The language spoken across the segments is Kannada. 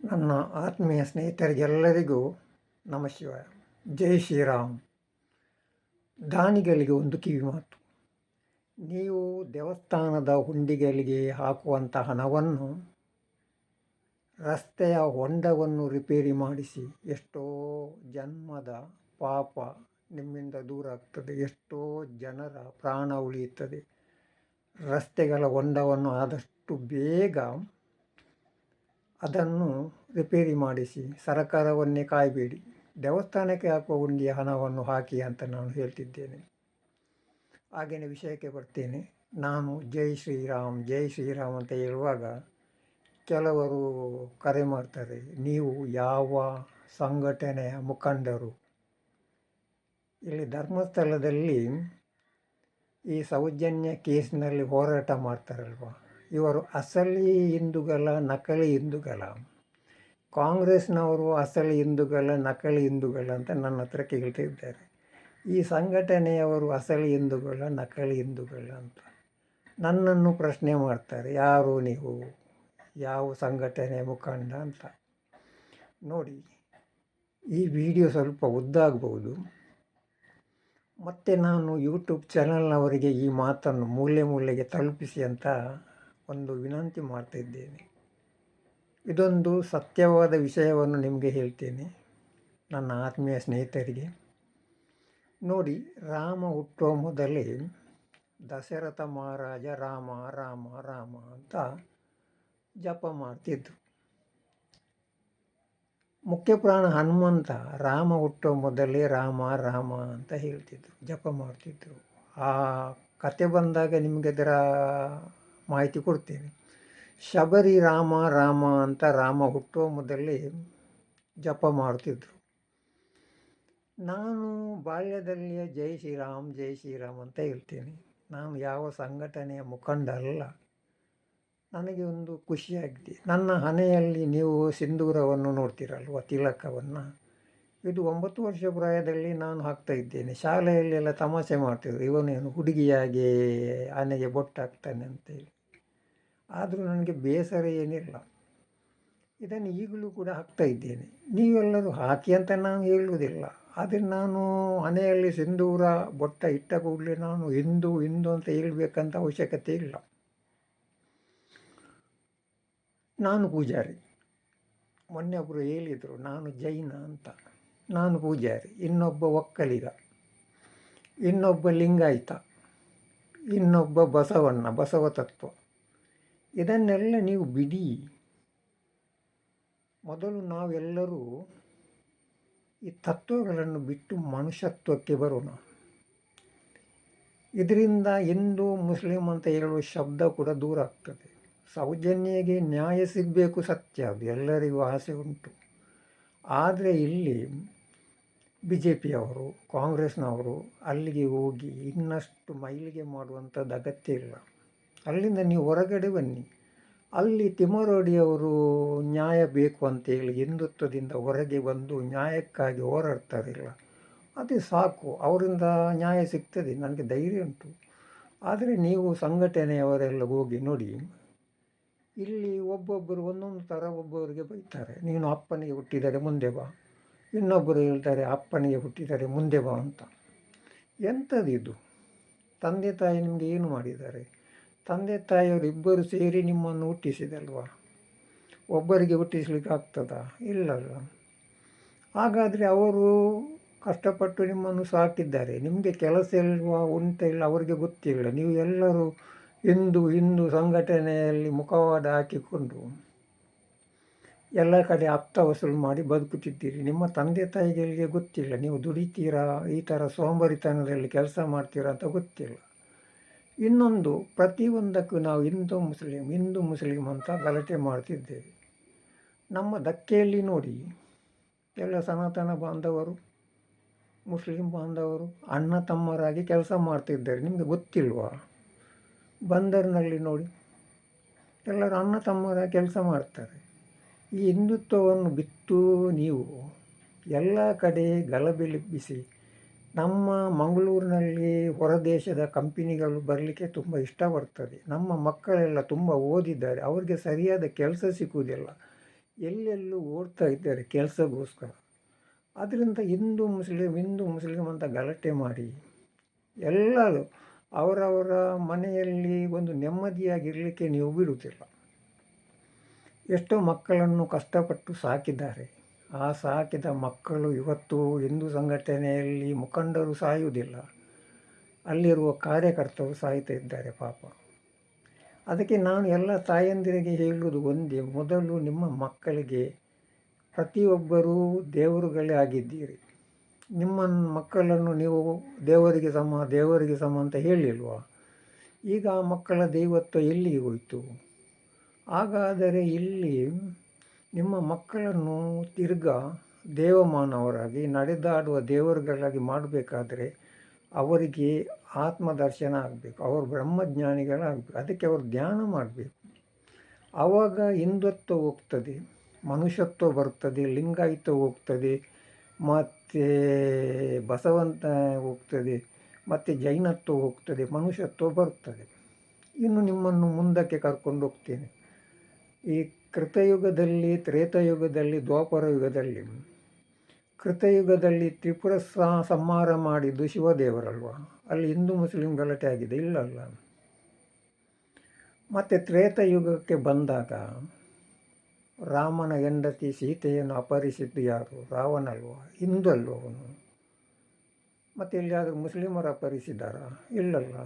ನನ್ನ ಆತ್ಮೀಯ ಸ್ನೇಹಿತರಿಗೆಲ್ಲರಿಗೂ ನಮ ಶಿವಾಯ. ಜೈ ಶ್ರೀರಾಮ್. ದಾನಿಗಳಿಗೆ ಒಂದು ಕಿವಿ ಮಾತು. ನೀವು ದೇವಸ್ಥಾನದ ಹುಂಡಿಗಳಿಗೆ ಹಾಕುವಂಥ ಹಣವನ್ನು ರಸ್ತೆಯ ಹೊಂಡವನ್ನು ರಿಪೇರಿ ಮಾಡಿಸಿ ಎಷ್ಟೋ ಜನ್ಮದ ಪಾಪ ನಿಮ್ಮಿಂದ ದೂರ ಆಗ್ತದೆ, ಎಷ್ಟೋ ಜನರ ಪ್ರಾಣ ಉಳಿಯುತ್ತದೆ. ರಸ್ತೆಗಳ ಹೊಂಡವನ್ನು ಆದಷ್ಟು ಬೇಗ ಅದನ್ನು ರಿಪೇರಿ ಮಾಡಿಸಿ, ಸರಕಾರವನ್ನೇ ಕಾಯಬೇಡಿ. ದೇವಸ್ಥಾನಕ್ಕೆ ಹಾಕುವ ಹುಂಡಿಯ ಹಣವನ್ನು ಹಾಕಿ ಅಂತ ನಾನು ಹೇಳ್ತಿದ್ದೇನೆ. ಹಾಗೆಯೇ ವಿಷಯಕ್ಕೆ ಬರ್ತೇನೆ. ನಾನು ಜೈ ಶ್ರೀರಾಮ್ ಜೈ ಶ್ರೀರಾಮ್ ಅಂತ ಹೇಳುವಾಗ ಕೆಲವರು ಕರೆ ಮಾಡ್ತಾರೆ, ನೀವು ಯಾವ ಸಂಘಟನೆಯ ಮುಖಂಡರು? ಇಲ್ಲಿ ಧರ್ಮಸ್ಥಳದಲ್ಲಿ ಈ ಸೌಜನ್ಯ ಕೇಸ್ನಲ್ಲಿ ಹೋರಾಟ ಮಾಡ್ತಾರಲ್ವ? ಇವರು ಅಸಲಿ ಹಿಂದೂಗಳ, ನಕಲಿ ಹಿಂದೂಗಳ? ಕಾಂಗ್ರೆಸ್ನವರು ಅಸಲಿ ಹಿಂದೂಗಳ, ನಕಲಿ ಹಿಂದೂಗಳ ಅಂತ ನನ್ನ ಹತ್ರ ಕೇಳ್ತಿದ್ದಾರೆ ಈ ಸಂಘಟನೆಯವರು ಅಸಲಿ ಹಿಂದೂಗಳ, ನಕಲಿ ಹಿಂದೂಗಳ ಅಂತ. ನನ್ನನ್ನು ಪ್ರಶ್ನೆ ಮಾಡ್ತಾರೆ, ಯಾರು ನೀವು? ಯಾವ ಸಂಘಟನೆ ಮುಖಂಡ ಅಂತ. ನೋಡಿ, ಈ ವಿಡಿಯೋ ಸ್ವಲ್ಪ ಉದ್ದಾಗಬಹುದು ಮತ್ತು ನಾನು ಯೂಟ್ಯೂಬ್ ಚಾನಲ್ನವರಿಗೆ ಈ ಮಾತನ್ನು ಮೂಲೆ ಮೂಲೆಗೆ ತಲುಪಿಸಿ ಅಂತ ಒಂದು ವಿನಂತಿ ಮಾಡ್ತಾಯಿದ್ದೇನೆ ಇದೊಂದು ಸತ್ಯವಾದ ವಿಷಯವನ್ನು ನಿಮಗೆ ಹೇಳ್ತೇನೆ, ನನ್ನ ಆತ್ಮೀಯ ಸ್ನೇಹಿತರಿಗೆ. ನೋಡಿ, ರಾಮ ಹುಟ್ಟುವ ಮೊದಲೇ ದಶರಥ ಮಹಾರಾಜ ರಾಮ ರಾಮ ರಾಮ ಅಂತ ಜಪ ಮಾಡ್ತಿದ್ದರು ಮುಖ್ಯ ಪ್ರಾಣ ಹನುಮಂತ ರಾಮ ಹುಟ್ಟುವ ಮೊದಲೇ ರಾಮ ರಾಮ ಅಂತ ಹೇಳ್ತಿದ್ರು, ಜಪ ಮಾಡ್ತಿದ್ರು. ಆ ಕತೆ ಬಂದಾಗ ನಿಮಗೆ ಅದರ ಮಾಹಿತಿ ಕೊಡ್ತೇನೆ. ಶಬರಿ ರಾಮ ರಾಮ ಅಂತ ರಾಮ ಹುಟ್ಟುವ ಮೊದಲೇ ಜಪ ಮಾಡ್ತಿದ್ರು. ನಾನು ಬಾಲ್ಯದಲ್ಲಿಯೇ ಜೈ ಶ್ರೀರಾಮ್ ಜೈ ಶ್ರೀರಾಮ್ ಅಂತ ಹೇಳ್ತೇನೆ. ನಾನು ಯಾವ ಸಂಘಟನೆಯ ಮುಖಂಡ ಅಲ್ಲ. ನನಗೆ ಒಂದು ಖುಷಿಯಾಗಿದೆ. ನನ್ನ ಹಣೆಯಲ್ಲಿ ನೀವು ಸಿಂಧೂರವನ್ನು ನೋಡ್ತೀರಲ್ವ, ತಿಲಕವನ್ನು? ಇದು ಒಂಬತ್ತು ವರ್ಷ ಪ್ರಾಯದಲ್ಲಿ ನಾನು ಹಾಕ್ತಾ ಇದ್ದೇನೆ. ಶಾಲೆಯಲ್ಲೆಲ್ಲ ತಮಾಷೆ ಮಾಡ್ತಿದ್ರು. ಇವನೇನು ಹುಡುಗಿಯಾಗಿ, ಆನೆಗೆ ಬೊಟ್ಟಾಗ್ತಾನೆ ಅಂತೇಳಿ ಆದರೂ ನನಗೆ ಬೇಸರ ಏನಿಲ್ಲ. ಇದನ್ನು ಈಗಲೂ ಕೂಡ ಹಾಕ್ತಾ ಇದ್ದೇನೆ. ನೀವೆಲ್ಲರೂ ಹಾಕಿ ಅಂತ ನಾನು ಹೇಳುವುದಿಲ್ಲ. ಆದರೆ ನಾನು ಮನೆಯಲ್ಲಿ ಸಿಂಧೂರ ಬೊಟ್ಟ ಇಟ್ಟ ಕೂಡಲೇ ನಾನು ಹಿಂದೂ ಹಿಂದೂ ಅಂತ ಹೇಳಬೇಕಂತ ಅವಶ್ಯಕತೆ ಇಲ್ಲ. ನಾನು ಪೂಜಾರಿ. ಮೊನ್ನೆ ಒಬ್ಬರು ಹೇಳಿದರು, ನಾನು ಜೈನ ಅಂತ. ನಾನು ಪೂಜಾರಿ. ಇನ್ನೊಬ್ಬ ಒಕ್ಕಲಿಗ. ಇನ್ನೊಬ್ಬ ಲಿಂಗಾಯತ. ಇನ್ನೊಬ್ಬ ಬಸವಣ್ಣ, ಬಸವ ತತ್ವ. ಇದನ್ನೆಲ್ಲ ನೀವು ಬಿಡಿ. ಮೊದಲು ನಾವೆಲ್ಲರೂ ಈ ತತ್ವಗಳನ್ನು ಬಿಟ್ಟು ಮನುಷ್ಯತ್ವಕ್ಕೆ ಬರೋಣ. ಇದರಿಂದ ಹಿಂದೂ, ಮುಸ್ಲಿಂ ಅಂತ ಹೇಳುವ ಶಬ್ದ ಕೂಡ ದೂರ ಆಗ್ತದೆ. ಸೌಜನ್ಯಗೆ ನ್ಯಾಯ ಸಿಗಬೇಕು ಸತ್ಯ, ಅದು ಎಲ್ಲರಿಗೂ ಆಸೆ ಉಂಟು. ಆದರೆ ಇಲ್ಲಿ ಬಿ ಜೆ ಪಿಯವರು ಕಾಂಗ್ರೆಸ್ನವರು ಅಲ್ಲಿಗೆ ಹೋಗಿ ಇನ್ನಷ್ಟು ಮೈಲಿಗೆ ಮಾಡುವಂಥದ್ದು ಅಗತ್ಯ ಇಲ್ಲ. ಅಲ್ಲಿಂದ ನೀವು ಹೊರಗಡೆ ಬನ್ನಿ. ಅಲ್ಲಿ ತಿಮ್ಮರೋಡಿಯವರು ನ್ಯಾಯ ಬೇಕು ಅಂತೇಳಿ ಹಿಂದುತ್ವದಿಂದ ಹೊರಗೆ ಬಂದು ನ್ಯಾಯಕ್ಕಾಗಿ ಹೋರಾಡ್ತಾರಿಲ್ಲ. ಅದೇ ಸಾಕು, ಅವರಿಂದ ನ್ಯಾಯ ಸಿಗ್ತದೆ, ನನಗೆ ಧೈರ್ಯ ಉಂಟು. ಆದರೆ ನೀವು ಸಂಘಟನೆಯವರೆಲ್ಲ ಹೋಗಿ ನೋಡಿ. ಇಲ್ಲಿ ಒಬ್ಬೊಬ್ಬರು, ಒಂದೊಂದು ಥರ ಒಬ್ಬೊಬ್ಬರಿಗೆ ಬೈತಾರೆ. ನೀನು ಅಪ್ಪನಿಗೆ ಹುಟ್ಟಿದರೆ ಮುಂದೆ ಬಾ. ಇನ್ನೊಬ್ಬರು ಹೇಳ್ತಾರೆ, ಅಪ್ಪನಿಗೆ ಹುಟ್ಟಿದರೆ ಮುಂದೆ ಬಾ ಅಂತ. ಎಂಥದ್ದು? ತಂದೆ ತಾಯಿ ನಿಮಗೆ ಏನು ಮಾಡಿದ್ದಾರೆ? ತಂದೆ ತಾಯಿಯವರು ಇಬ್ಬರು ಸೇರಿ ನಿಮ್ಮನ್ನು ಹುಟ್ಟಿಸಿದಲ್ವ? ಒಬ್ಬರಿಗೆ ಹುಟ್ಟಿಸ್ಲಿಕ್ಕೆ ಆಗ್ತದಾ? ಇಲ್ಲಲ್ಲ. ಹಾಗಾದರೆ ಅವರು ಕಷ್ಟಪಟ್ಟು ನಿಮ್ಮನ್ನು ಸಾಕಿದ್ದಾರೆ. ನಿಮಗೆ ಕೆಲಸ ಇಲ್ವ, ಉಂಟ ಇಲ್ಲ, ಅವರಿಗೆ ಗೊತ್ತಿಲ್ಲ. ನೀವು ಎಲ್ಲರೂ ಹಿಂದೂ ಹಿಂದೂ ಸಂಘಟನೆಯಲ್ಲಿ ಮುಖವಾಡ ಹಾಕಿಕೊಂಡು ಎಲ್ಲ ಕಡೆ ಅಪ್ತ ವಸೂಲು ಮಾಡಿ ಬದುಕುತ್ತಿದ್ದೀರಿ. ನಿಮ್ಮ ತಂದೆ ತಾಯಿಗಳಿಗೆ ಗೊತ್ತಿಲ್ಲ. ನೀವು ದುಡಿತೀರಾ? ಈ ಥರ ಸೋಂಬರಿತನದಲ್ಲಿ ಕೆಲಸ ಮಾಡ್ತೀರಾ ಅಂತ ಗೊತ್ತಿಲ್ಲ. ಇನ್ನೊಂದು ಪ್ರತಿಯೊಂದಕ್ಕೂ ನಾವು ಹಿಂದೂ ಮುಸ್ಲಿಂ ಹಿಂದೂ ಮುಸ್ಲಿಂ ಅಂತ ಗಲಾಟೆ ಮಾಡ್ತಿದ್ದೇವೆ. ನಮ್ಮ ಧಕ್ಕೆಯಲ್ಲಿ ನೋಡಿ ಎಲ್ಲ ಸನಾತನ ಬಾಂಧವರು, ಮುಸ್ಲಿಂ ಬಾಂಧವರು ಅಣ್ಣ ತಮ್ಮರಾಗಿ ಕೆಲಸ ಮಾಡ್ತಿದ್ದಾರೆ. ನಿಮಗೆ ಗೊತ್ತಿಲ್ವಾ? ಬಂದರಿನಲ್ಲಿ ನೋಡಿ ಎಲ್ಲರೂ ಅಣ್ಣ ತಮ್ಮರಾಗಿ ಕೆಲಸ ಮಾಡ್ತಾರೆ. ಈ ಹಿಂದುತ್ವವನ್ನು ಬಿತ್ತು ನೀವು ಎಲ್ಲ ಕಡೆ ಗಲಭೆಲಿಬ್ಬಿಸಿ ನಮ್ಮ ಮಂಗಳೂರಿನಲ್ಲಿ ಹೊರದೇಶದ ಕಂಪನಿಗಳು ಬರಲಿಕ್ಕೆ ತುಂಬ ಇಷ್ಟಪಡ್ತದೆ. ನಮ್ಮ ಮಕ್ಕಳೆಲ್ಲ ತುಂಬ ಓದಿದ್ದಾರೆ. ಅವರಿಗೆ ಸರಿಯಾದ ಕೆಲಸ ಸಿಗುವುದಿಲ್ಲ. ಎಲ್ಲೆಲ್ಲೂ ಓಡ್ತಾ ಇದ್ದಾರೆ ಕೆಲಸಗೋಸ್ಕರ. ಅದರಿಂದ ಹಿಂದೂ ಮುಸ್ಲಿಮ್ ಹಿಂದೂ ಮುಸ್ಲಿಮ್ ಅಂತ ಗಲಾಟೆ ಮಾಡಿ ಎಲ್ಲರೂ ಅವರವರ ಮನೆಯಲ್ಲಿ ಒಂದು ನೆಮ್ಮದಿಯಾಗಿರಲಿಕ್ಕೆ ನೀವು ಬಿಡುವುದಿಲ್ಲ. ಎಷ್ಟೋ ಮಕ್ಕಳನ್ನು ಕಷ್ಟಪಟ್ಟು ಸಾಕಿದ್ದಾರೆ. ಆ ಸಾಕಿದ ಮಕ್ಕಳು ಇವತ್ತು ಹಿಂದೂ ಸಂಘಟನೆಯಲ್ಲಿ ಮುಖಂಡರು ಸಾಯುವುದಿಲ್ಲ. ಅಲ್ಲಿರುವ ಕಾರ್ಯಕರ್ತರು ಸಾಯ್ತಾ ಇದ್ದಾರೆ ಪಾಪ. ಅದಕ್ಕೆ ನಾನು ಎಲ್ಲ ತಾಯಂದಿರಿಗೆ ಹೇಳುವುದು ಒಂದೇ, ಮೊದಲು ನಿಮ್ಮ ಮಕ್ಕಳಿಗೆ ಪ್ರತಿಯೊಬ್ಬರೂ ದೇವರುಗಳೇ ಆಗಿದ್ದೀರಿ. ನಿಮ್ಮ ಮಕ್ಕಳನ್ನು ನೀವು ದೇವರಿಗೆ ಸಮ ದೇವರಿಗೆ ಸಮ ಅಂತ ಹೇಳಿಲ್ವ? ಈಗ ಆ ಮಕ್ಕಳ ದೈವತ್ವ ಎಲ್ಲಿಗೆ ಹೋಯಿತು? ಹಾಗಾದರೆ ಇಲ್ಲಿ ನಿಮ್ಮ ಮಕ್ಕಳನ್ನು ತಿರ್ಗಾ ದೇವಮಾನವರಾಗಿ, ನಡೆದಾಡುವ ದೇವರುಗಳಾಗಿ ಮಾಡಬೇಕಾದ್ರೆ ಅವರಿಗೆ ಆತ್ಮದರ್ಶನ ಆಗಬೇಕು. ಅವರು ಬ್ರಹ್ಮಜ್ಞಾನಿಗಳಾಗಬೇಕು. ಅದಕ್ಕೆ ಅವರು ಧ್ಯಾನ ಮಾಡಬೇಕು. ಆವಾಗ ಹಿಂದುತ್ವ ಹೋಗ್ತದೆ, ಮನುಷ್ಯತ್ವ ಬರ್ತದೆ ಲಿಂಗಾಯತ್ವ ಹೋಗ್ತದೆ, ಮತ್ತು ಬಸವಂತ ಹೋಗ್ತದೆ, ಮತ್ತು ಜೈನತ್ವ ಹೋಗ್ತದೆ, ಮನುಷ್ಯತ್ವ ಬರ್ತದೆ. ಇನ್ನು ನಿಮ್ಮನ್ನು ಮುಂದಕ್ಕೆ ಕರ್ಕೊಂಡು ಹೋಗ್ತೇನೆ. ಈ ಕೃತಯುಗದಲ್ಲಿ, ತ್ರೇತಯುಗದಲ್ಲಿ ದ್ವಾಪರ ಯುಗದಲ್ಲಿ ಕೃತಯುಗದಲ್ಲಿ ತ್ರಿಪುರ ಸಂಹಾರ ಮಾಡಿದ್ದು ಶಿವದೇವರಲ್ವ? ಅಲ್ಲಿ ಹಿಂದೂ ಮುಸ್ಲಿಂ ಗಲಾಟೆ ಆಗಿದೆ ಇಲ್ಲಲ್ಲ ಮತ್ತು ತ್ರೇತಯುಗಕ್ಕೆ ಬಂದಾಗ ರಾಮನ ಹೆಂಡತಿ ಸೀತೆಯನ್ನು ಅಪಹರಿಸಿದ್ದು ಯಾರು? ರಾವಣಲ್ವ? ಹಿಂದೂ ಅಲ್ವ ಅವನು? ಮತ್ತು ಎಲ್ಲಿಯಾದರೂ ಮುಸ್ಲಿಮರು ಅಪಹರಿಸಿದ್ದಾರಾ? ಇಲ್ಲಲ್ಲ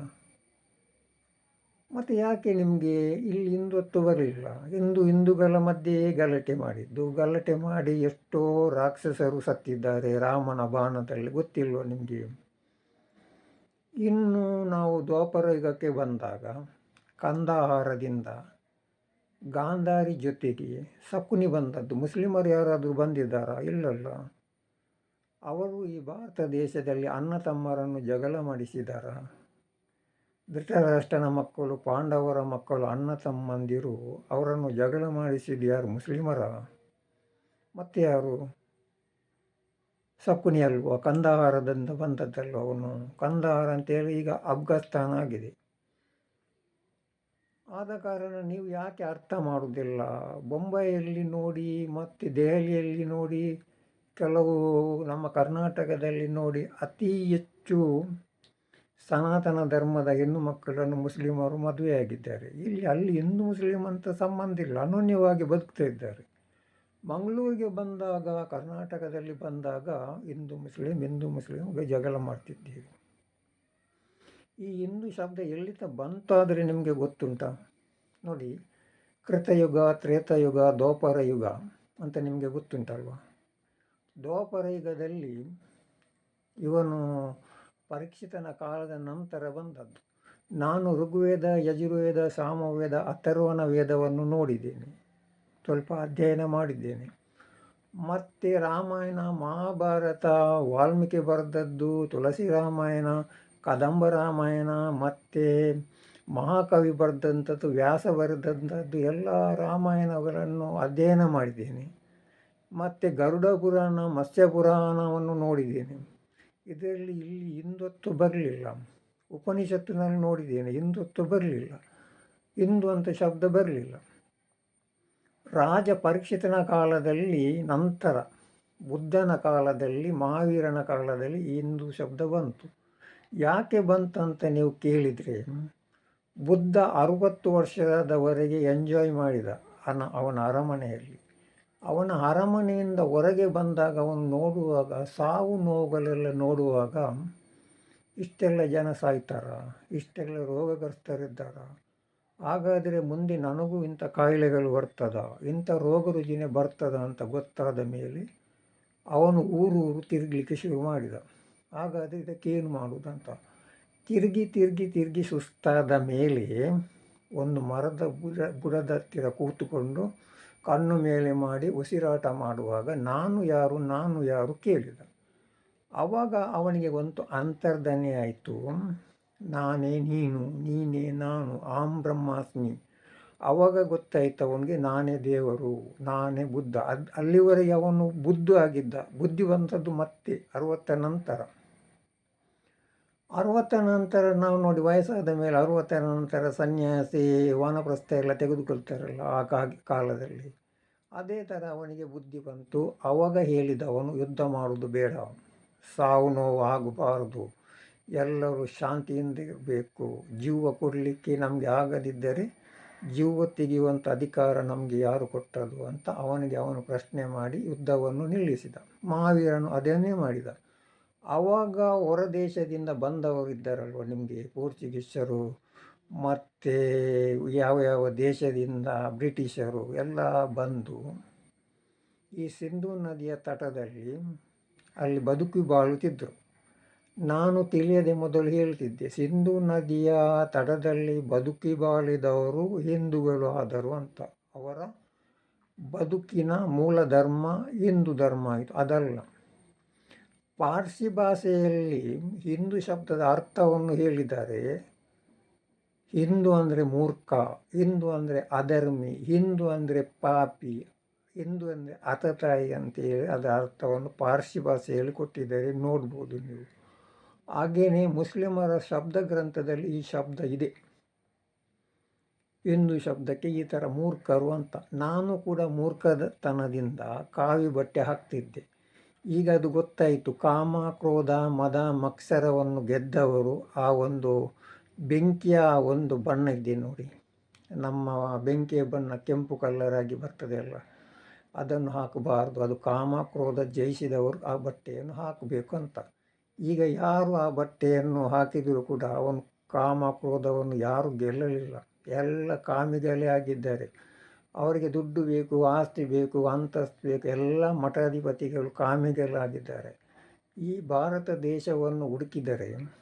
ಮತ್ತು ಯಾಕೆ ನಿಮಗೆ ಇಲ್ಲಿ ಹಿಂದೊತ್ತು ಬರಲಿಲ್ಲ? ಹಿಂದೂ ಹಿಂದೂಗಳ ಮಧ್ಯೆ ಗಲಾಟೆ ಮಾಡಿದ್ದು? ಗಲಾಟೆ ಮಾಡಿ ಎಷ್ಟೋ ರಾಕ್ಷಸರು ಸತ್ತಿದ್ದಾರೆ ರಾಮನ ಬಾಣದಲ್ಲಿ, ಗೊತ್ತಿಲ್ವ ನಿಮಗೆ? ಇನ್ನು ನಾವು ದ್ವಾಪರ ಯುಗಕ್ಕೆ ಬಂದಾಗ, ಕಂದಾಹಾರದಿಂದ ಗಾಂಧಾರಿ ಜೊತೆಗೆ ಸಕುನಿ ಬಂದದ್ದು. ಮುಸ್ಲಿಮರು ಯಾರಾದರೂ ಬಂದಿದ್ದಾರಾ? ಇಲ್ಲಲ್ಲ. ಅವರು ಈ ಭಾರತ ದೇಶದಲ್ಲಿ ಅಣ್ಣ ತಮ್ಮರನ್ನು ಜಗಳ ಮಾಡಿಸಿದಾರಾ? ಧೃತರಾಷ್ಟ್ರನ ಮಕ್ಕಳು, ಪಾಂಡವರ ಮಕ್ಕಳು, ಅಣ್ಣ ತಮ್ಮಂದಿರು, ಅವರನ್ನು ಜಗಳ ಮಾಡಿಸಿದ ಯಾರು? ಮುಸ್ಲಿಮರ? ಮತ್ತೆ ಯಾರು? ಸಕುನಿ ಅಲ್ವ? ಕಂದಹಾರದಿಂದ ಬಂದದ್ದಲ್ವ ಅವನು? ಕಂದಹಾರ ಅಂತೇಳಿ ಈಗ ಅಫ್ಘಾನಿಸ್ತಾನ ಆಗಿದೆ. ಆದ ಕಾರಣ ನೀವು ಯಾಕೆ ಅರ್ಥ ಮಾಡುವುದಿಲ್ಲ? ಬೊಂಬೈಯಲ್ಲಿ ನೋಡಿ, ಮತ್ತು ದೆಹಲಿಯಲ್ಲಿ ನೋಡಿ, ಕೆಲವು ನಮ್ಮ ಕರ್ನಾಟಕದಲ್ಲಿ ನೋಡಿ ಅತಿ ಹೆಚ್ಚು ಸನಾತನ ಧರ್ಮದ ಹೆಣ್ಣು ಮಕ್ಕಳನ್ನು ಮುಸ್ಲಿಮರು ಮದುವೆಯಾಗಿದ್ದಾರೆ. ಇಲ್ಲಿ ಅಲ್ಲಿ ಹಿಂದೂ ಮುಸ್ಲಿಂ ಅಂತ ಸಂಬಂಧ ಇಲ್ಲ, ಅನನ್ಯವಾಗಿ ಬದುಕ್ತಾ ಇದ್ದಾರೆ. ಮಂಗಳೂರಿಗೆ ಬಂದಾಗ, ಕರ್ನಾಟಕದಲ್ಲಿ ಬಂದಾಗ ಹಿಂದೂ ಮುಸ್ಲಿಂ, ಹಿಂದೂ ಮುಸ್ಲಿಮ್ಗೆ ಜಗಳ ಮಾಡ್ತಿದ್ದೀವಿ. ಈ ಹಿಂದೂ ಶಬ್ದ ಎಲ್ಲಿತ ಬಂತಾದರೆ ನಿಮಗೆ ಗೊತ್ತುಂಟ? ನೋಡಿ, ಕೃತಯುಗ, ತ್ರೇತಯುಗ ದ್ವಾಪರ ಯುಗ ಅಂತ ನಿಮಗೆ ಗೊತ್ತುಂಟಲ್ವ? ದ್ವಾಪರ ಯುಗದಲ್ಲಿ ಇವನು ಪರೀಕ್ಷಿತನ ಕಾಲದ ನಂತರ ಬಂದದ್ದು. ನಾನು ಋಗ್ವೇದ, ಯಜುರ್ವೇದ, ಸಾಮವೇದ ಅಥರ್ವಣ ವೇದವನ್ನು ನೋಡಿದ್ದೇನೆ. ಸ್ವಲ್ಪ ಅಧ್ಯಯನ ಮಾಡಿದ್ದೇನೆ. ಮತ್ತು ರಾಮಾಯಣ, ಮಹಾಭಾರತ, ವಾಲ್ಮೀಕಿ ಬರೆದದ್ದು, ತುಳಸಿ ರಾಮಾಯಣ, ಕದಂಬ ರಾಮಾಯಣ, ಮತ್ತು ಮಹಾಕವಿ ಬರೆದಂಥದ್ದು, ವ್ಯಾಸ ಬರೆದಂಥದ್ದು, ಎಲ್ಲ ರಾಮಾಯಣಗಳನ್ನು ಅಧ್ಯಯನ ಮಾಡಿದ್ದೇನೆ. ಮತ್ತು ಗರುಡ ಪುರಾಣ ಮತ್ಸ್ಯ ಪುರಾಣವನ್ನು ನೋಡಿದ್ದೇನೆ. ಇದರಲ್ಲಿ ಇಲ್ಲಿ ಹಿಂದೊತ್ತು ಬರಲಿಲ್ಲ. ಉಪನಿಷತ್ತಿನಲ್ಲಿ ನೋಡಿದ್ದೇನೆ, ಹಿಂದೊತ್ತು ಬರಲಿಲ್ಲ. ಹಿಂದು ಅಂತ ಶಬ್ದ ಬರಲಿಲ್ಲ. ರಾಜ ಪರೀಕ್ಷಿತನ ಕಾಲದಲ್ಲಿ ನಂತರ, ಬುದ್ಧನ ಕಾಲದಲ್ಲಿ, ಮಹಾವೀರನ ಕಾಲದಲ್ಲಿ ಹಿಂದೂ ಶಬ್ದ ಬಂತು. ಯಾಕೆ ಬಂತಂತ ನೀವು ಕೇಳಿದರೆ, ಬುದ್ಧ ಅರುವತ್ತು ವರ್ಷದವರೆಗೆ ಎಂಜಾಯ್ ಮಾಡಿದ ಅನ ಅವನ ಅರಮನೆಯಲ್ಲಿ. ಅವನ ಅರಮನೆಯಿಂದ ಹೊರಗೆ ಬಂದಾಗ ಅವನು ನೋಡುವಾಗ, ಸಾವು ನೋವುಗಳೆಲ್ಲ ನೋಡುವಾಗ ಇಷ್ಟೆಲ್ಲ ಜನ ಸಾಯ್ತಾರ, ಇಷ್ಟೆಲ್ಲ ರೋಗಗ್ರಸ್ತರಿದ್ದಾರ. ಹಾಗಾದರೆ ಮುಂದೆ ನನಗೂ ಇಂಥ ಕಾಯಿಲೆಗಳು ಬರ್ತದ, ಇಂಥ ರೋಗ ರುಜಿನ ಬರ್ತದ ಅಂತ ಗೊತ್ತಾದ ಮೇಲೆ ಅವನು ಊರು ಊರು ತಿರುಗಲಿಕ್ಕೆ ಶುರು ಮಾಡಿದ. ಹಾಗಾದರೆ ಇದಕ್ಕೇನು ಮಾಡುವುದಂತ ತಿರುಗಿ ತಿರುಗಿ ತಿರುಗಿ ಸುಸ್ತಾದ ಮೇಲೆ ಒಂದು ಮರದ ಬುಡ, ಬುಡದ ಹತ್ತಿರ ಕೂತುಕೊಂಡು ಕಣ್ಣು ಮೇಲೆ ಮಾಡಿ ಉಸಿರಾಟ ಮಾಡುವಾಗ ನಾನು ಯಾರು ನಾನು ಯಾರು ಕೇಳಿದ. ಆವಾಗ ಅವನಿಗೆ ಒಂದು ಅಂತರ್ಧನೆ ಆಯಿತು. ನಾನೇ ನೀನು, ನೀನೇ ನಾನು ಆಂ ಬ್ರಹ್ಮಾಸ್ಮಿ. ಆವಾಗ ಗೊತ್ತಾಯ್ತು ಅವನಿಗೆ ನಾನೇ ದೇವರು, ನಾನೇ ಬುದ್ಧ. ಅದು ಅಲ್ಲಿವರೆಗೆ ಅವನು ಬುದ್ಧ ಆಗಿದ್ದ ಬುದ್ಧಿವಂತದ್ದು ಮತ್ತೆ ಅರವತ್ತ ನಂತರ. ಅರವತ್ತರ ನಂತರ ನಾವು ನೋಡಿ ವಯಸ್ಸಾದ ಮೇಲೆ ಅರವತ್ತರ ನಂತರ ಸನ್ಯಾಸಿ, ವಾನಪ್ರಸ್ಥ ಎಲ್ಲ ತೆಗೆದುಕೊಳ್ತಾರಲ್ಲ ಆ ಕಾಲದಲ್ಲಿ. ಅದೇ ಥರ ಅವನಿಗೆ ಬುದ್ಧಿ ಬಂತು. ಅವಾಗ ಹೇಳಿದವನು, ಯುದ್ಧ ಮಾಡುವುದು ಬೇಡ. ಸಾವು ನೋವು ಆಗಬಾರದು. ಎಲ್ಲರೂ ಶಾಂತಿಯಿಂದ ಇರಬೇಕು. ಜೀವ ಕೊಡಲಿಕ್ಕೆ ನಮಗೆ ಆಗದಿದ್ದರೆ ಜೀವ ತೆಗೆಯುವಂಥ ಅಧಿಕಾರ ನಮಗೆ ಯಾರು ಕೊಟ್ಟದು ಅಂತ ಅವನಿಗೆ ಅವನು ಪ್ರಶ್ನೆ ಮಾಡಿ ಯುದ್ಧವನ್ನು ನಿಲ್ಲಿಸಿದ. ಮಹಾವೀರನು ಅದನ್ನೇ ಮಾಡಿದ. ಆವಾಗ ಹೊರ ದೇಶದಿಂದ ಬಂದವರಿದ್ದಾರಲ್ವ ನಿಮಗೆ ಪೋರ್ಚುಗೀಸರು, ಮತ್ತು ಯಾವ ಯಾವ ದೇಶದಿಂದ ಬ್ರಿಟಿಷರು ಎಲ್ಲ ಬಂದು ಈ ಸಿಂಧೂ ನದಿಯ ತಟದಲ್ಲಿ ಅಲ್ಲಿ ಬದುಕಿ ಬಾಳುತ್ತಿದ್ದರು ನಾನು ತಿಳಿಯದೆ ಮೊದಲು ಹೇಳ್ತಿದ್ದೆ, ಸಿಂಧೂ ನದಿಯ ತಟದಲ್ಲಿ ಬದುಕಿ ಬಾಳಿದವರು ಹಿಂದೂಗಳು ಆದರು ಅಂತ. ಅವರ ಬದುಕಿನ ಮೂಲ ಧರ್ಮ ಹಿಂದೂ ಧರ್ಮ ಆಯಿತು, ಅದಲ್ಲ. ಪಾರ್ಸಿ ಭಾಷೆಯಲ್ಲಿ ಹಿಂದೂ ಶಬ್ದದ ಅರ್ಥವನ್ನು ಹೇಳಿದ್ದಾರೆ. ಹಿಂದೂ ಅಂದರೆ ಮೂರ್ಖ, ಹಿಂದೂ ಅಂದರೆ ಅಧರ್ಮಿ, ಹಿಂದೂ ಅಂದರೆ ಪಾಪಿ, ಹಿಂದೂ ಅಂದರೆ ಅತತಾಯಿ ಅಂತೇಳಿ ಅದರ ಅರ್ಥವನ್ನು ಪಾರ್ಸಿ ಭಾಷೆಯಲ್ಲಿ ಕೊಟ್ಟಿದ್ದಾರೆ. ನೋಡ್ಬೋದು ನೀವು. ಹಾಗೆಯೇ ಮುಸ್ಲಿಮರ ಶಬ್ದ ಗ್ರಂಥದಲ್ಲಿ ಈ ಶಬ್ದ ಇದೆ. ಹಿಂದೂ ಶಬ್ದಕ್ಕೆ ಈ ಥರ ಮೂರ್ಖರು ಅಂತ. ನಾನು ಕೂಡ ಮೂರ್ಖತನದಿಂದ ಕಾವಿ ಬಟ್ಟೆ ಹಾಕ್ತಿದ್ದೆ. ಈಗ ಅದು ಗೊತ್ತಾಯಿತು. ಕಾಮ, ಕ್ರೋಧ, ಮದ, ಮತ್ಸರವನ್ನು ಗೆದ್ದವರು ಆ ಒಂದು ಬೆಂಕಿಯ ಒಂದು ಬಣ್ಣ ಇದೆ ನೋಡಿ. ನಮ್ಮ ಬೆಂಕಿಯ ಬಣ್ಣ ಕೆಂಪು ಕಲ್ಲರಾಗಿ ಬರ್ತದೆ ಅಲ್ಲ ಅದನ್ನು ಹಾಕಬಾರ್ದು. ಅದು ಕಾಮ, ಕ್ರೋಧ ಜಯಿಸಿದವರು ಆ ಬಟ್ಟೆಯನ್ನು ಹಾಕಬೇಕು ಅಂತ. ಈಗ ಯಾರು ಆ ಬಟ್ಟೆಯನ್ನು ಹಾಕಿದರೂ ಕೂಡ ಅವನು ಕಾಮ, ಕ್ರೋಧವನ್ನು ಯಾರು ಗೆಲ್ಲಲಿಲ್ಲ. ಎಲ್ಲ ಕಾಮಿಗಳೇ ಆಗಿದ್ದಾರೆ. ಅವರಿಗೆ ದುಡ್ಡು ಬೇಕು, ಆಸ್ತಿ ಬೇಕು, ಅಂತಸ್ತು ಬೇಕು, ಎಲ್ಲ ಮಠಾಧಿಪತಿಗಳು ಕಾಮಿಗಳಾಗಿದ್ದಾರೆ ಈ ಭಾರತ ದೇಶವನ್ನು ಹುಡುಕಿದರೆ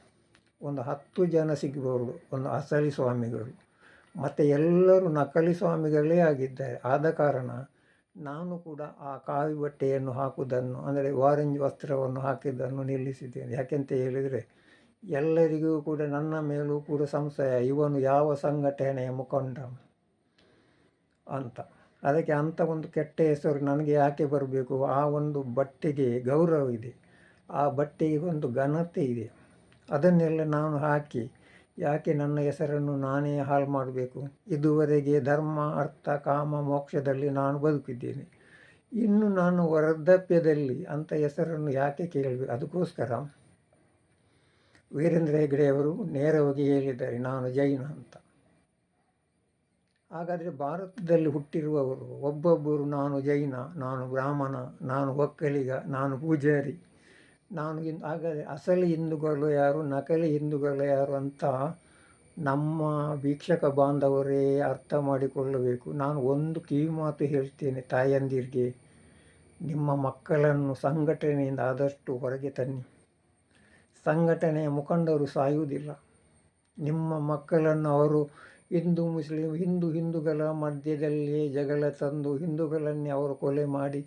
ಒಂದು ಹತ್ತು ಜನ ಸಿಗ್ಬೋದು, ಒಂದು ಅಸಲಿ ಸ್ವಾಮಿಗಳು. ಮತ್ತು ಎಲ್ಲರೂ ನಕಲಿ ಸ್ವಾಮಿಗಳೇ ಆಗಿದ್ದಾರೆ. ಆದ ಕಾರಣ ನಾನು ಕೂಡ ಆ ಕಾವಿ ಬಟ್ಟೆಯನ್ನು ಹಾಕುವುದನ್ನು, ಅಂದರೆ ಆರೆಂಜ್ ವಸ್ತ್ರವನ್ನು ಹಾಕಿದ್ದನ್ನು ನಿಲ್ಲಿಸಿದ್ದೇನೆ. ಯಾಕೆಂತ ಹೇಳಿದರೆ, ಎಲ್ಲರಿಗೂ ಕೂಡ ನನ್ನ ಮೇಲೂ ಕೂಡ ಸಂಶಯ. ಇವನು ಯಾವ ಸಂಘಟನೆಯ ಮುಖಂಡ? ಅಂತ. ಅದಕ್ಕೆ ಅಂಥ ಒಂದು ಕೆಟ್ಟ ಹೆಸರು ನನಗೆ ಯಾಕೆ ಬರಬೇಕು? ಆ ಒಂದು ಬಟ್ಟೆಗೆ ಗೌರವ ಇದೆ. ಆ ಬಟ್ಟೆಗೆ ಒಂದು ಘನತೆ ಇದೆ. ಅದನ್ನೆಲ್ಲ ನಾನು ಹಾಕಿ, ಯಾಕೆ ನನ್ನ ಹೆಸರನ್ನು ನಾನೇ ಹಾಳು ಮಾಡಬೇಕು? ಇದುವರೆಗೆ ಧರ್ಮ, ಅರ್ಥ, ಕಾಮ, ಮೋಕ್ಷದಲ್ಲಿ ನಾನು ಬದುಕಿದ್ದೇನೆ. ಇನ್ನು ನಾನು ವರ್ಧಪ್ಯದಲ್ಲಿ ಅಂಥ ಹೆಸರನ್ನು ಯಾಕೆ ಕೇಳಬೇಕು? ಅದಕ್ಕೋಸ್ಕರ ವೀರೇಂದ್ರ ಹೆಗ್ಡೆಯವರು ನೇರವಾಗಿ ಹೇಳಿದ್ದಾರೆ, ನಾನು ಜೈನ ಅಂತ. ಹಾಗಾದರೆ ಭಾರತದಲ್ಲಿ ಹುಟ್ಟಿರುವವರು, ಒಬ್ಬೊಬ್ಬರು ನಾನು ಜೈನ, ನಾನು ಬ್ರಾಹ್ಮಣ, ನಾನು ಒಕ್ಕಲಿಗ, ನಾನು ಪೂಜಾರಿ, ನಾನು ಇನ್ ಹಾಗಾದರೆ ಅಸಲಿ ಹಿಂದೂಗಳು ಯಾರು, ನಕಲಿ ಹಿಂದೂಗಳು ಯಾರು ಅಂತ ನಮ್ಮ ವೀಕ್ಷಕ ಬಾಂಧವರೇ ಅರ್ಥ ಮಾಡಿಕೊಳ್ಳಬೇಕು. ನಾನು ಒಂದು ಕಿವಿಮಾತು ಹೇಳ್ತೇನೆ ತಾಯಂದಿರಿಗೆ, ನಿಮ್ಮ ಮಕ್ಕಳನ್ನು ಸಂಘಟನೆಯಿಂದ ಆದಷ್ಟು ಹೊರಗೆ ತನ್ನಿ. ಸಂಘಟನೆಯ ಮುಖಂಡರು ಸಾಯುವುದಿಲ್ಲ. ನಿಮ್ಮ ಮಕ್ಕಳನ್ನು ಅವರು ಹಿಂದೂ ಮುಸ್ಲಿಂ, ಹಿಂದೂ ಹಿಂದೂಗಳ ಮಧ್ಯದಲ್ಲಿ ಜಗಳ ತಂದು ಹಿಂದೂಗಳನ್ನೇ ಅವರು ಕೊಲೆ ಮಾಡಿ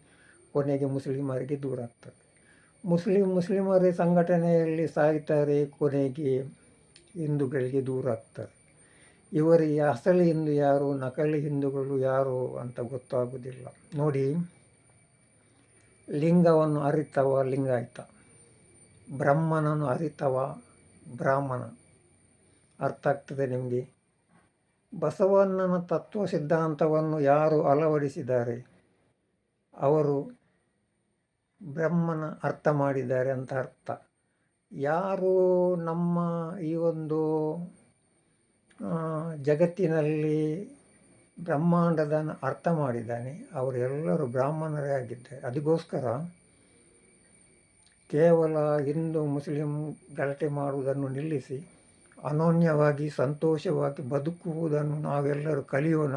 ಕೊನೆಗೆ ಮುಸ್ಲಿಮರಿಗೆ ದೂರ ಆಗ್ತದೆ ಮುಸ್ಲಿಂ ಮುಸ್ಲಿಮರೇ ಸಂಘಟನೆಯಲ್ಲಿ ಸಾಯ್ತಾರೆ, ಕೊನೆಗೆ ಹಿಂದೂಗಳಿಗೆ ದೂರ ಆಗ್ತಾರೆ. ಇವರಿಗೆ ಅಸಲಿ ಹಿಂದೂ ಯಾರು, ನಕಲಿ ಹಿಂದೂಗಳು ಯಾರು ಅಂತ ಗೊತ್ತಾಗುವುದಿಲ್ಲ. ನೋಡಿ, ಲಿಂಗವನ್ನು ಅರಿತವ ಲಿಂಗಾಯಿತ, ಬ್ರಹ್ಮನನ್ನು ಅರಿತವ ಬ್ರಾಹ್ಮಣ. ಅರ್ಥ ಆಗ್ತದೆ ನಿಮಗೆ? ಬಸವಣ್ಣನ ತತ್ವ ಸಿದ್ಧಾಂತವನ್ನು ಯಾರು ಅಳವಡಿಸಿದ್ದಾರೆ? ಅವರು ಬ್ರಹ್ಮನ ಅರ್ಥ ಮಾಡಿದ್ದಾರೆ ಅಂತ ಅರ್ಥ. ಯಾರು ನಮ್ಮ ಈ ಒಂದು ಜಗತ್ತಿನಲ್ಲಿ ಬ್ರಹ್ಮಾಂಡದ ಅರ್ಥ ಮಾಡಿದ್ದಾನೆ? ಅವರೆಲ್ಲರೂ ಬ್ರಾಹ್ಮಣರೇ ಆಗಿದ್ದಾರೆ. ಅದಕ್ಕೋಸ್ಕರ ಕೇವಲ ಹಿಂದೂ, ಮುಸ್ಲಿಂ ಗಲಾಟೆ ಮಾಡುವುದನ್ನು ನಿಲ್ಲಿಸಿ ಅನೋನ್ಯವಾಗಿ, ಸಂತೋಷವಾಗಿ ಬದುಕುವುದನ್ನು ನಾವೆಲ್ಲರೂ ಕಲಿಯೋಣ.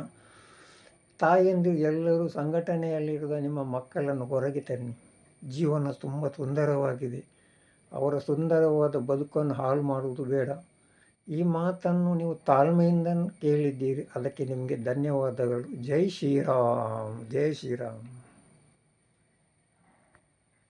ತಾಯಿಯಂದು ಎಲ್ಲರೂ ಸಂಘಟನೆಯಲ್ಲಿರುವ ನಿಮ್ಮ ಮಕ್ಕಳನ್ನು ಹೊರಗೆ ತನ್ನಿ. ಜೀವನ ತುಂಬ ಸುಂದರವಾಗಿದೆ. ಅವರ ಸುಂದರವಾದ ಬದುಕನ್ನು ಹಾಳು ಮಾಡುವುದು ಬೇಡ. ಈ ಮಾತನ್ನು ನೀವು ತಾಳ್ಮೆಯಿಂದ ಕೇಳಿದ್ದೀರಿ. ಅದಕ್ಕೆ ನಿಮಗೆ ಧನ್ಯವಾದಗಳು. ಜೈ ಶ್ರೀರಾಮ್ ಜೈ ಶ್ರೀರಾಮ್.